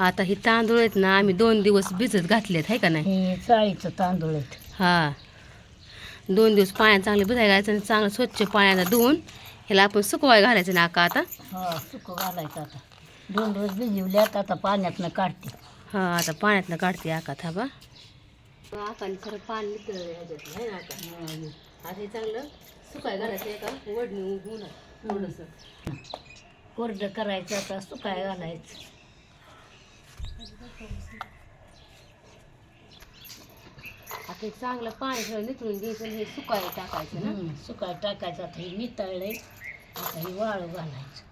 आता ही तांदूळ आहेत ना आम्ही दोन दिवस भिजत घातलेत आहे का नाही? हे चाळीचं तांदूळ आहेत. हा. दोन दिवस पाण्यात चांगले भिजाय घालायचं आणि चांगलं स्वच्छ पाण्याला धुवून ह्याला आपण सुकवाय घालायचं ना का आता. हा सुक घालायचं आता. दोन दिवस भिजवल्यात आता पाण्यातनं काढते. हा आता पाण्यातनं काढते आका थांबा. आकाने खरं पाणी निघतं ह्याच्यातलं आहे ना आता आता हे चांगलं सुकाय घालायचं एका वडणी थोडंसं. कोरडं करायचं आता सुकाय घालायचं. आता चांगलं पाणी सगळं निथळून घ्यायचं आणि हे सुकाय टाकायचं ना. हं, सुकाय टाकायचं. आता हे नितळलंय. आता हे वाळू घालायचं.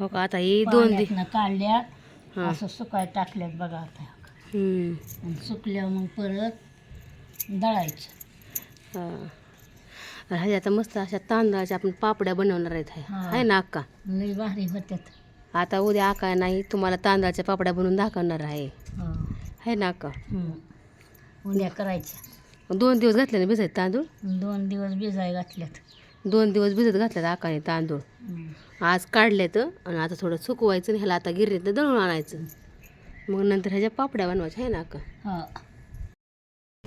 हो का? आता ही दोन दिवस पाण्यातनं काढल्या हां. असं सुकाय टाकल्यात बघा आता. हम्म. आणि सुकल्यावर मग परत दळायचं. हा. आणि ह्याच्या आता मस्त अशा तांदळाच्या आपण पापड्या बनवणार आहेत. आहे हा. ना अक्का? लई भारी होत्यात. आता उद्या आका नाही तुम्हाला तांदळाच्या पापड्या बनवून दाखवणार आहे. हो. आहे ना अक्का? हं. उद्या करायच्या. दोन दिवस घातले ना भिजत तांदूळ? दोन दिवस भिजाय घातल्यात. दोन दिवस भिजत घातल्यात आकाने तांदूळ. आज काढलेत आणि आता थोडं सुकवायचं आणि ह्याला आता गिरणीत दळून आणायचं. मग नंतर ह्याच्या पापड्या बनवायच्या आहे ना अक्का? हा.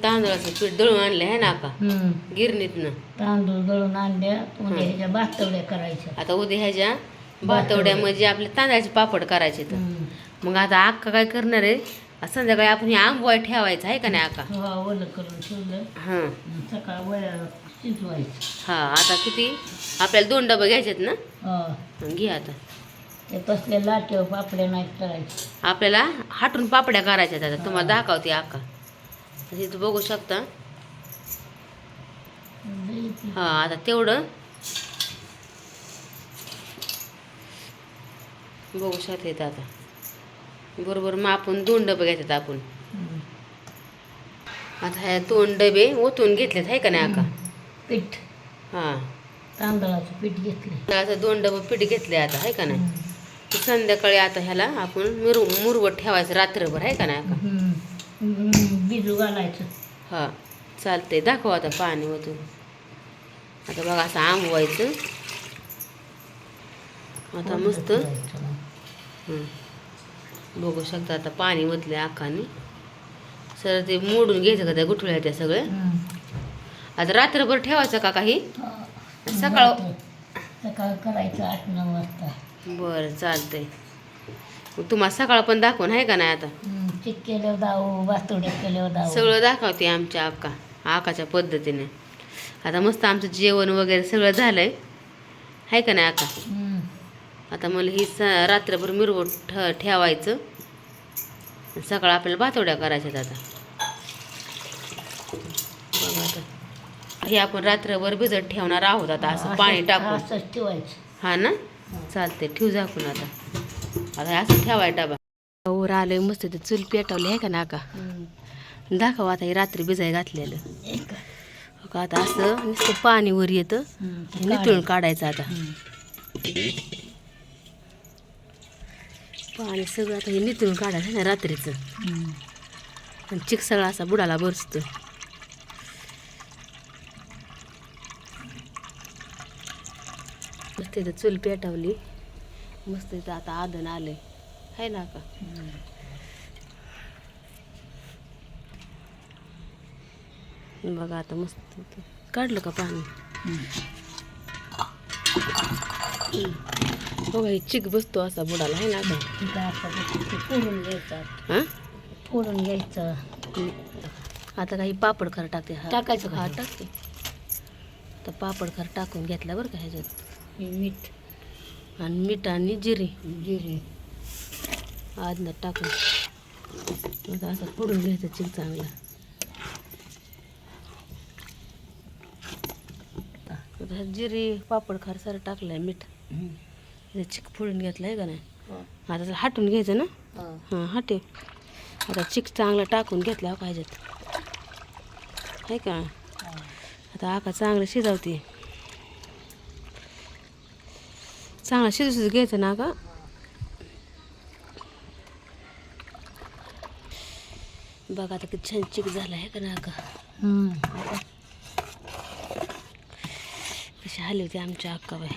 तांदळाचं पीठ दळून आणलं आहे ना अक्का हं. गिरणीतनं. तांदूळ दळून आणल्या उद्या ह्याच्या भातवड्या करायच्या. आता उद्या ह्याच्या भातवड्या. म्हणजे आपले तांदळाचे पापड करायचे तर. हं. मग आता अक्का काय करणार आहे? आज संध्याकाळी आपण हे आंबवाय ठेवायचं आहे का नाही अक्का हवा ओलं करून ठेवलं. हां. मग सकाळ वया शिजवायचं. हा आता किती? आपल्याला दोन डबे घ्यायचेत ना? हा. घे आता. ते तसले लाटेव पापड्या नाहीत करायचे आपल्याला हाटून पापड्या करायच्यात आता. तुम्हाला दाखवते अक्का तू बघू शकता. हा आता तेवढं. बघू शकता इथं आता. बरोबर मग आपण दोन डबे घ्यायच्यात आपण. आता ह्या दोन डबे ओतून घेतलेत आहे का नाही अक्का पीठ. हां. तांदळाचं पीठ घेतले आता दोन डबे पीठ घेतले आता आहे का नाही? संध्याकाळी आता ह्याला आपण मिरव मुरवत ठेवायचं रात्रभर आहे का नाही अक्का बिजू घालायचं. हां चालतंय. दाखव आता पाणी ओतून आता बघा असं आंबवायचं. आता मस्त. बघू शकता आता पाणी ओतले आखाने. सर ते मोडून घ्यायचं का त्या गुठळ्या त्या सगळ्या. आता रात्रभर ठेवायचं का काही? हा. सकाळ सकाळ करायचं आठ नऊ वाजता. बरं चालतंय. तुम्हाला सकाळ पण दाखवून आहे का नाही आता. चिक केल्यावर दाऊ भातोड्या केल्यावर दाऊ. सगळं दाखवते आमच्या आका आकाच्या पद्धतीने. आता मस्त आमचं जेवण वगैरे सगळं झालंय. आहे का नाही आका. आता मला ही स रात्रभर मिरवून ठ ठेवायचं. सकाळ आपल्याला भातोड्या करायच्यात आता. बघा आता. हे आपण रात्रभर भिजत ठेवणार आहोत आता असं पाणी असंच- टाकून. असंच ठेवायचं. हा ना? चालते ठेवू झाकून आता. आता हे असं ठेवाय डबा. वर आलोय मस्त ते चूल पेटवली आहे का नाका. दाखव आता हे रात्री भिजाय घातलेलं. का आता असं नुसतं पाणी वर येतं. नितळून काढायचं आता. पाणी सगळं आता हे नितळून काढायचं ना रात्रीचं. आणि चिक सगळा असा बुडाला बरसतो. मस्त इथं चूल पेटवली. मस्त आता आदन आलंय. आहे ना का? बघा आता मस्त. काढलं का पाणी? बघा हे चिक बसतो असा बुडाला आहे ना का? फोडून घ्यायचं. हां? फोडून घ्यायचं. आता काही पापड खर टाकते हा. टाकायचं हा हे? टाकते. आता पापड खर टाकून घेतला बरं का ह्याच्यात. हे मीठ. आणि मीठ आणि जिरे. जिरे. आदनात टाकून. आता असं फोडून घ्यायचं चिक चांगला. जिरे पापड खार सारं टाकलंय मीठ. हं. हे चिक फोडून घेतलं आहे का नाही. आता त्याला हाटून घ्यायचं ना? हो. हाटे. आता चिक चांगला टाकून घेतला हो ह्याच्यात आहे का. आता आका चांगलं शिजवते. चांगला शिजू शिजू घ्यायचं ना का बघा आता किती छान चिक झाला आहे का ना का. कशी आली होती आमच्या अक्काबाई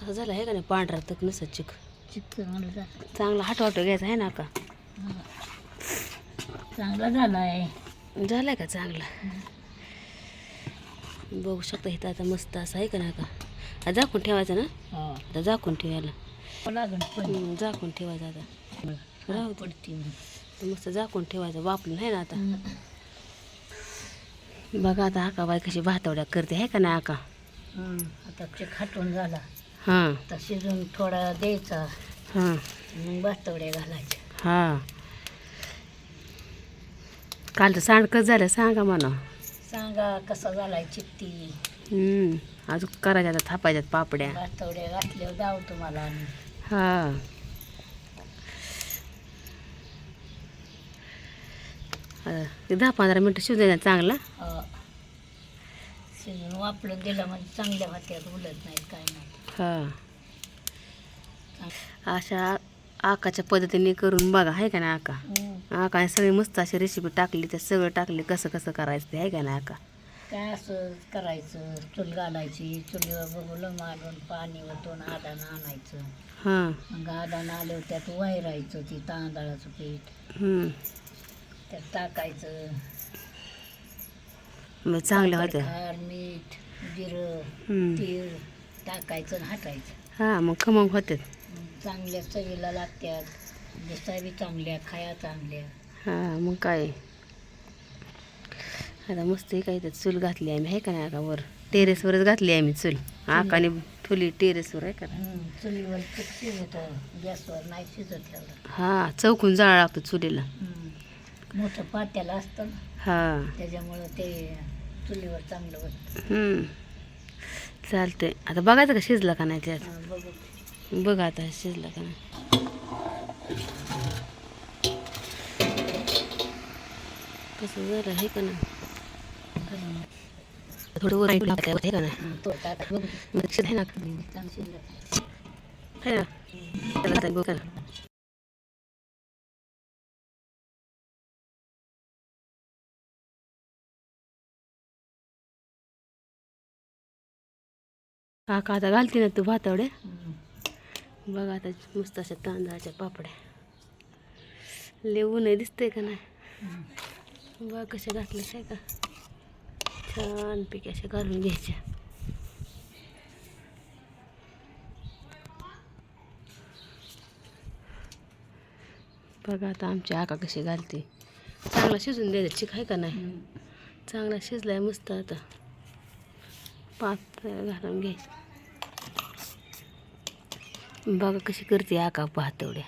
कसं झालं आहे का नाही पांढरा तक नसत चिक? चांगला हटवाटो घ्यायचा आहे ना का चांगला झाला आहे. झालाय का चांगला? बघू शकता इथं आता मस्त असं आहे का नाही का? आता झाकून ठेवायचं ना हो आता झाकून ठेवायला लागण झाकून ठेवायचं आता राहू. पडते मस्त झाकून ठेवायचं वापरून आहे ना आता बघा आता आका बाई कशी भातवड्या करते आहे का नाही आका आता हटून झाला हां आता शिजून थोडा द्यायचा हां मग भातवड्या घालायच्या हां काल तर सांडकच झालं सांगा म्हणा सांगा कसा झालाय चित्ती अजून करायच्या आता थापायच्यात पापड्या. भातवड्या घातल्यावर जाऊ तुम्हाला आम्ही. हा. आता दहा पंधरा मिनटं शिजू द्यायचा चांगला. हो. शिजून वापरून दिलं म्हणजे चांगल्या भात्यात उलट नाहीत काय नाही. हा. अशा आकाच्या पद्धतीने करून बघा आहे का नाही आका? हम्म. आकाने सगळी मस्त अशी रेसिपी टाकली ते सगळं टाकले कसं कसं करायचं ते आहे का नाही आका? काय असं करायचं? चूल घालायची चुलीवर बघून मारून पाणी ओतून आदानं आणायचं. हां. मग आदानं आल्यावर त्यात वैरायचं ती तांदळाचं पीठ. हम्म. त्यात टाकायचं. मग चांगलं होतं. खार मीठ जिरं हम्म. तीळ टाकायचं आणि हटायचं. हां मग खमंग होते. मग चांगल्या चवीला लागत्यात. दिसाय बी चांगल्या खाया चांगल्या. हां मग काय? आता मस्त हे काय तर चूल घातली आम्ही आहे का नाही का वर? टेरेसवरच घातली आम्ही चूल. आकाने ठुली टेरेसवर आहे का गॅसवर नाही शिजत हां चौकून जाळा लागतो चुलीला. मोठं पात्याला असतं हां. त्याच्यामुळं ते चुलीवर चांगलं हम्म. चालतंय. आता बघायचं का शिजला का नाही त्यात? हा, बघू. आता शिजला का नाही. कसं झालं आहे का नाही. थोडं वर आहे का नाही लक्ष आहे ना हम्म, चांगलं शिजलं. आहे ना आता बघा काका आता घालते ना तू भातावडे हम्म. बघा आता मस्त अशा तांदळाच्या पापड्या लेऊ नाही दिसतंय का नाही हम्म. बघा कशा घातल्या आहे का छानपैकी अशा घालून घ्यायच्या. बघा आता आमची आका कशी घालते. चांगला शिजून द्यायचं चिक आहे का नाही? चांगला शिजलाय मस्त आता. पातळ घालून घ्यायचं. बघा कशी करते आका पाहतवड्या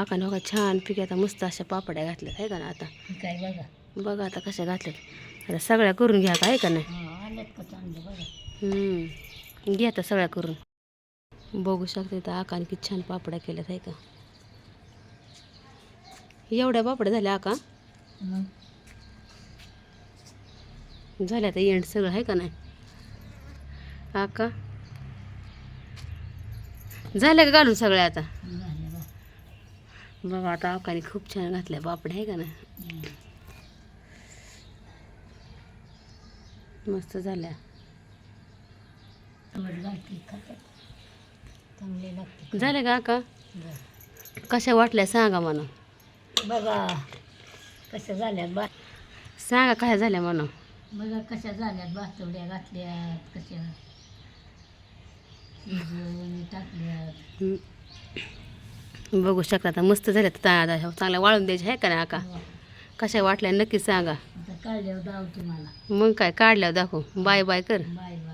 आका नका छान पिके आता मस्त अशा पापड्या घातल्या आहे का ना आता? काय बघा. बघा आता कशा घातल्यात. आता सगळ्या करून घ्या का आहे का नाही? हा. घ्या आता सगळ्या करून. बघू शकते तर आकाने किती छान पापड्या केल्यात आहे का? एवढ्या पापड्या झाल्या आका? झाल्या आता एंड सगळं आहे का नाही? आका? झाल्या का घालून सगळ्या आता. बघा. आता आकाने खूप छान घातल्या पापड्या आहे का नाही हम्म. मस्त झाल्या. झाल्या का बरं. कशा वाटल्या सांगा म्हणा. बघा कशा झाल्यात बा सांगा काय झाल्या म्हणा. बघा कशा झाल्यात बास्तवड्या घातल्यात कशा टाकल्यात. बघू शकता आता मस्त झाल्या चांगल्या वाळून द्यायच्या आहे का नाही आका कशा वाटल्या नक्की सांगा. काढल्यावर तुम्हाला. मग काय काढल्यावर दाखव. बाय बाय कर. Bye bye.